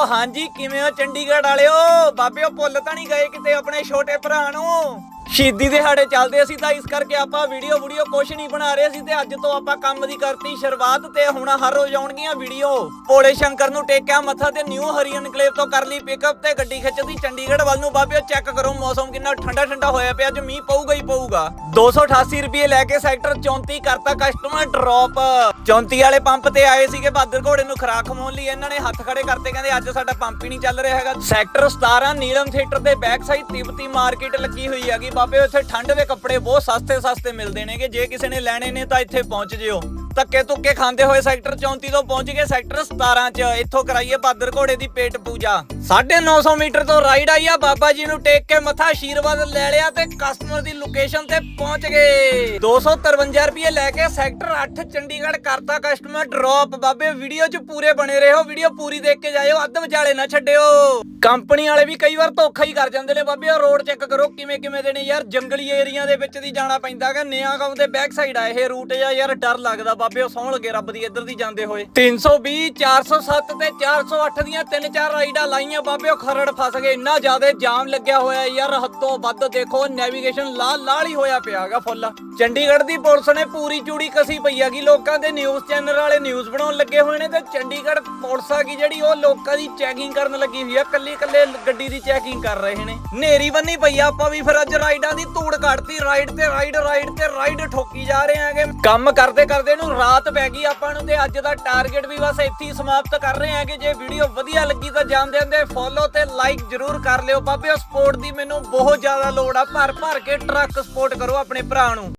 ਉਹ ਹਾਂਜੀ, ਕਿਵੇਂ ਹੋ ਚੰਡੀਗੜ੍ਹ ਵਾਲਿਓ? ਬਾਬਿਓ, ਭੁੱਲ ਤਾਂ ਨਹੀਂ ਗਏ ਕਿਤੇ ਆਪਣੇ ਛੋਟੇ ਭਰਾ ਨੂੰ? ਸ਼ਹੀਦੀ ਦਿਹਾੜੇ ਚੱਲਦੇ ਸੀ ਤਾਂ ਇਸ ਕਰਕੇ ਆਪਾਂ ਵੀਡੀਓ ਵੀਡੀਓ ਕੁਛ ਨਹੀਂ ਬਣਾ ਰਹੇ। ਸੀ ਤੇ ਅੱਜ ਤੋਂ ਆਪਾਂ ਕੰਮ ਦੀ ਕਰਤੀ ਸ਼ੁਰੂਆਤ ਤੇ ਹੁਣ ਹਰ ਰੋਜ਼ ਆਉਣਗੀਆਂ ਵੀਡੀਓ। ਭੋਲੇ ਸ਼ੰਕਰ ਨੂੰ ਟੇਕਿਆ ਮੱਥਾ ਤੇ ਨਿਊ ਹਰੀ ਇਨਕਲੇਵ ਤੋਂ ਕਰ ਲਈ ਪਿਕਅਪ ਤੇ ਗੱਡੀ ਖਿੱਚਦੀ ਚੰਡੀਗੜ੍ਹ ਵੱਲ ਨੂੰ। ਬਾਬਿਓ ਚੈੱਕ ਕਰੋ, ਮੌਸਮ ਕਿੰਨਾ ਠੰਡਾ ਠੰਡਾ ਹੋਇਆ ਪਿਆ। ਅੱਜ ਮੀਂਹ ਪਊਗਾ ਹੀ ਪਊਗਾ। 288 ਰੁਪਏ ਲੈ ਕੇ ਸੈਕਟਰ 34 ਕਰਤਾ ਕਸਟਮਰ ਡ੍ਰੌਪ 34 ਵਾਲੇ ਪੰਪ ਤੇ ਆਏ ਸੀਗੇ ਬਾਦਰ ਘੋੜੇ ਨੂੰ ਖਰਾਕ ਖਵਾਉਣ ਲਈ। ਇਹਨਾਂ ਨੇ ਹੱਥ ਖੜੇ ਕਰਤੇ, ਕਹਿੰਦੇ ਅੱਜ ਸਾਡਾ ਪੰਪ ਹੀ ਨਹੀਂ ਚੱਲ ਰਿਹਾ ਹੈਗਾ। ਸੈਕਟਰ 17 ਨੀਲਮ ਥੀਏਟਰ ਦੇ ਬੈਕ ਸਾਈਡ ਤਿਬਤੀ ਮਾਰਕੀਟ ਲੱਗੀ ਹੋਈ ਹੈਗੀ। ਬਾਬੇ, ਉੱਥੇ ਠੰਡ ਦੇ ਕੱਪੜੇ ਬਹੁਤ ਸਸਤੇ ਸਸਤੇ ਮਿਲਦੇ ਨੇਗੇ। ਜੇ ਕਿਸੇ ਨੇ ਲੈਣੇ ਨੇ ਤਾਂ ਇੱਥੇ ਪਹੁੰਚ ਜਿਓ। ਧੱਕੇ ਤੁੱਕੇ ਖਾਂਦੇ ਹੋਏ ਸੈਕਟਰ 34 ਤੋਂ ਪਹੁੰਚ ਗਏ, ਸੈਕਟਰ 17 ਚ। ਇੱਥੋਂ ਕਰਾਈਏ ਬਾਦਰ ਘੋੜੇ ਦੀ ਪੇਟ ਪੂਜਾ। 950 ਮੀਟਰ ਤੋਂ ਰਾਈਡ ਆਈ ਆ, ਬਾਬਾ ਜੀ ਨੂੰ ਟੇਕ ਕੇ ਮੱਥਾ ਆਸ਼ੀਰਵਾਦ ਲੈ ਲਿਆ ਤੇ ਕਸਟਮਰ ਦੀ ਲੋਕੇਸ਼ਨ ਤੇ ਪਹੁੰਚ ਗਏ। 253 ਰੁਪਏ ਲੈ ਕੇ ਸੈਕਟਰ 8 ਚੰਡੀਗੜ੍ਹ ਕਰਤਾ ਕਸਟਮਰ ਡ੍ਰੌਪ ਬਾਬੇ ਵੀਡੀਓ 'ਚ ਪੂਰੇ ਬਣੇ ਰਹੋ ਵੀਡੀਓ ਪੂਰੀ ਦੇਖ ਕੇ ਜਾਇਓ, ਅੱਧ ਵਿਚਾਲੇ ਨਾ ਛੱਡਿਓ। ਕੰਪਨੀ ਵਾਲੇ ਵੀ ਕਈ ਵਾਰ ਧੋਖਾ ਹੀ ਕਰ ਜਾਂਦੇ ਨੇ ਬਾਬੇ ਰੋਡ ਚੈੱਕ ਕਰੋ, ਕਿਵੇਂ ਕਿਵੇਂ ਦੇ ਨੇ ਯਾਰ, ਜੰਗਲੀ ਏਰੀਆ ਦੇ ਵਿੱਚ ਦੀ ਜਾਣਾ ਪੈਂਦਾਗਾ ਨਿਆ ਗਾਉਂ ਦੇ ਬੈਕ ਸਾਈਡ ਆ, ਇਹ ਰੂਟ ਜਾਂ ਯਾਰ ਡਰ ਲੱਗਦਾ ਬਾਬੇ ਉਹ ਸੌਣ ਲੱਗੇ, ਰੱਬ ਦੀ ਇੱਧਰ ਦੀ ਜਾਂਦੇ ਹੋਏ। 320 407 ਤੇ 408 ਦੀਆਂ ਤਿੰਨ ਚਾਰ ਰਾਈਡਾਂ ਲਾਈਆਂ, ਬਾਬੇ ਖਰੜ ਫਸ ਗਏ। ਇੰਨਾ ਜ਼ਿਆਦਾ ਜਾਮ ਲੱਗਿਆ ਹੋਇਆ ਯਾਰ, ਹੱਦੋਂ ਵੱਧ ਦੇਖੋ ਨੈਵੀਗੇਸ਼ਨ ਲਾਲ ਲਾਲ ਹੀ ਹੋਇਆ ਪਿਆਗਾ ਫੁੱਲ। ਚੰਡੀਗੜ੍ਹ ਦੀ ਪੁਲਿਸ ਨੇ ਪੂਰੀ ਚੂੜੀ ਕਸੀ ਪਈ ਹੈਗੀ। ਲੋਕਾਂ ਦੇ ਨਿਊਜ਼ ਚੈਨਲ ਵਾਲੇ ਨਿਊਜ਼ ਬਣਾਉਣ ਲੱਗੇ ਹੋਏ ਨੇ ਤੇ ਚੰਡੀਗੜ੍ਹ ਪੁਲਿਸ ਆ ਗਈ ਜਿਹੜੀ, ਉਹ ਲੋਕਾਂ ਦੀ ਚੈਕਿੰਗ ਕਰਨ ਲੱਗੀ ਹੋਈ ਆ। ਕੱਲੀ ਕੱਲੇ ਗੱਡੀ ਦੀ ਚੈਕਿੰਗ ਕਰ ਰਹੇ ਨੇ। ਨੇਰੀ ਬੰਨੀ ਪਈ ਆ, ਆਪਾਂ ਵੀ ਫਿਰ ਅੱਜ ਰਾਈਡਾਂ ਦੀ ਧੂੜ ਕੱਢਤੀ। ਰਾਈਡ ਤੇ ਰਾਈਡ ਰਾਈਡ ਤੇ ਰਾਈਡ ਠੋਕੀ ਜਾ ਰਹੇ ਆਂਗੇ ਕੰਮ ਕਰਦੇ ਕਰਦੇ ਨੂੰ ਰਾਤ ਪੈ ਗਈ ਆਪਾਂ ਨੂੰ ਤੇ ਅੱਜ ਦਾ ਟਾਰਗੇਟ ਵੀ ਬਸ ਇੱਥੇ ਹੀ ਸਮਾਪਤ ਕਰ ਰਹੇ ਆਂਗੇ ਜੇ ਵੀਡੀਓ ਵਧੀਆ ਲੱਗੀ ਤਾਂ ਜਾਂਦੇ ਹੁੰਦੇ ਫੋਲੋ ਤੇ ਲਾਈਕ ਜਰੂਰ ਕਰ ਲਿਓ। ਬਾਬਿਓ ਸਪੋਰਟ ਦੀ ਮੈਨੂੰ ਬਹੁਤ ਜ਼ਿਆਦਾ ਲੋੜ ਆ। ਭਰ ਭਰ ਕੇ ਟਰੱਕ ਸਪੋਰਟ ਕਰੋ ਆਪਣੇ ਭਰਾ ਨੂੰ।